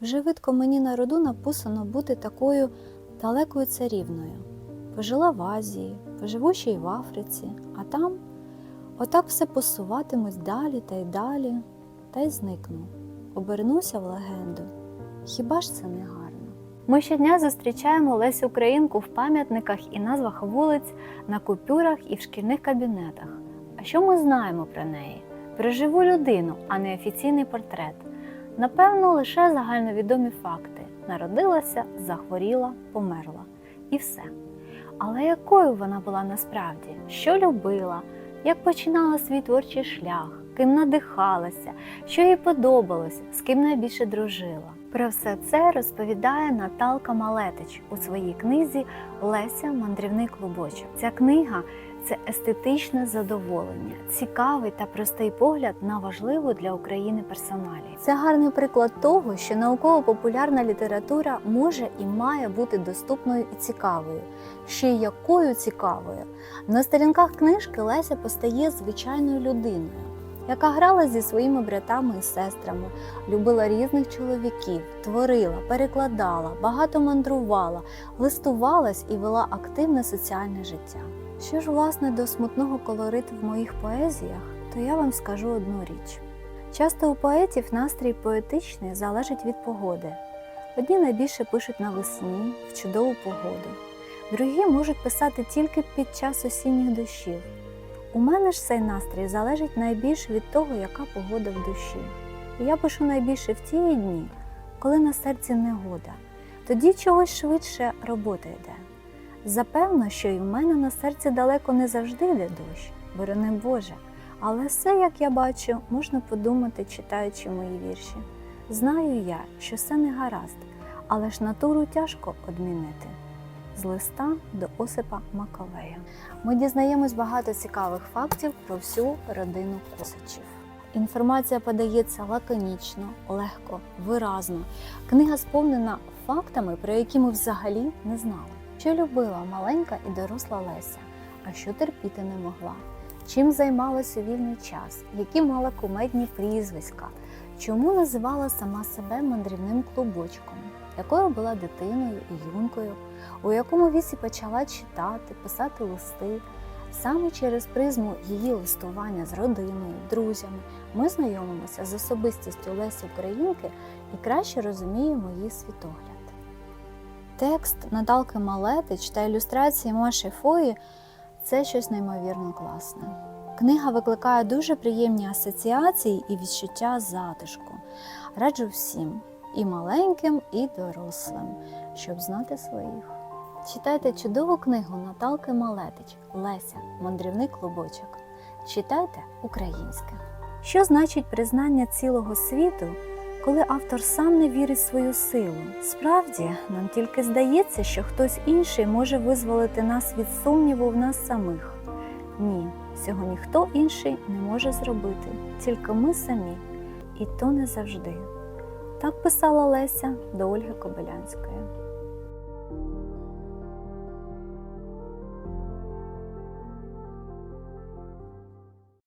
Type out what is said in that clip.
Вже видко мені на роду написано бути такою далекою царівною. Пожила в Азії, поживу ще й в Африці, а там отак все посуватимусь далі та й далі, та й зникну. Обернуся в легенду. Хіба ж це не гарно? Ми щодня зустрічаємо Лесю Українку в пам'ятниках і назвах вулиць, на купюрах і в шкільних кабінетах. А що ми знаємо про неї? Про живу людину, а не офіційний портрет. Напевно, лише загальновідомі факти: народилася, захворіла, померла. І все. Але якою вона була насправді? Що любила, як починала свій творчий шлях, ким надихалася, що їй подобалось, з ким найбільше дружила. Про все це розповідає Наталка Малетич у своїй книзі Леся Мандрівний клубочок. Ця книга це естетичне задоволення, цікавий та простий погляд на важливу для України персоналію. Це гарний приклад того, що науково-популярна література може і має бути доступною і цікавою. Ще й якою цікавою. На сторінках книжки Леся постає звичайною людиною, яка грала зі своїми братами і сестрами, любила різних чоловіків, творила, перекладала, багато мандрувала, листувалась і вела активне соціальне життя. Що ж, власне, до смутного колориту в моїх поезіях, то я вам скажу одну річ. Часто у поетів настрій поетичний залежить від погоди. Одні найбільше пишуть навесні, в чудову погоду, другі можуть писати тільки під час осінніх дощів. У мене ж цей настрій залежить найбільше від того, яка погода в душі. Я пишу найбільше в ті дні, коли на серці негода. Тоді чогось швидше робота йде. Запевно, що і в мене на серці далеко не завжди йде дощ, борони Боже. Але все, як я бачу, можна подумати, читаючи мої вірші. Знаю я, що все не гаразд, але ж натуру тяжко одмінити. З листа до Осипа Маковея. Ми дізнаємось багато цікавих фактів про всю родину Косачів. Інформація подається лаконічно, легко, виразно. Книга сповнена фактами, про які ми взагалі не знали. Що любила маленька і доросла Леся, а що терпіти не могла. Чим займалась у вільний час, які мала кумедні прізвиська, чому називала сама себе мандрівним клубочком, якою була дитиною і юнкою, у якому віці почала читати, писати листи. Саме через призму її листування з родиною, друзями ми знайомимося з особистістю Лесі Українки і краще розуміємо її світогляд. Текст Наталки Малетич та ілюстрації Маші Фої це щось неймовірно класне. Книга викликає дуже приємні асоціації і відчуття затишку. Раджу всім, і маленьким, і дорослим, щоб знати своїх. Читайте чудову книгу Наталки Малетич Леся, мандрівний клубочок. Читайте українське. Що значить признання цілого світу, коли автор сам не вірить в свою силу? Справді, нам тільки здається, що хтось інший може визволити нас від сумніву в нас самих. Ні, цього ніхто інший не може зробити, тільки ми самі, і то не завжди. Так писала Леся до Ольги Кобилянської.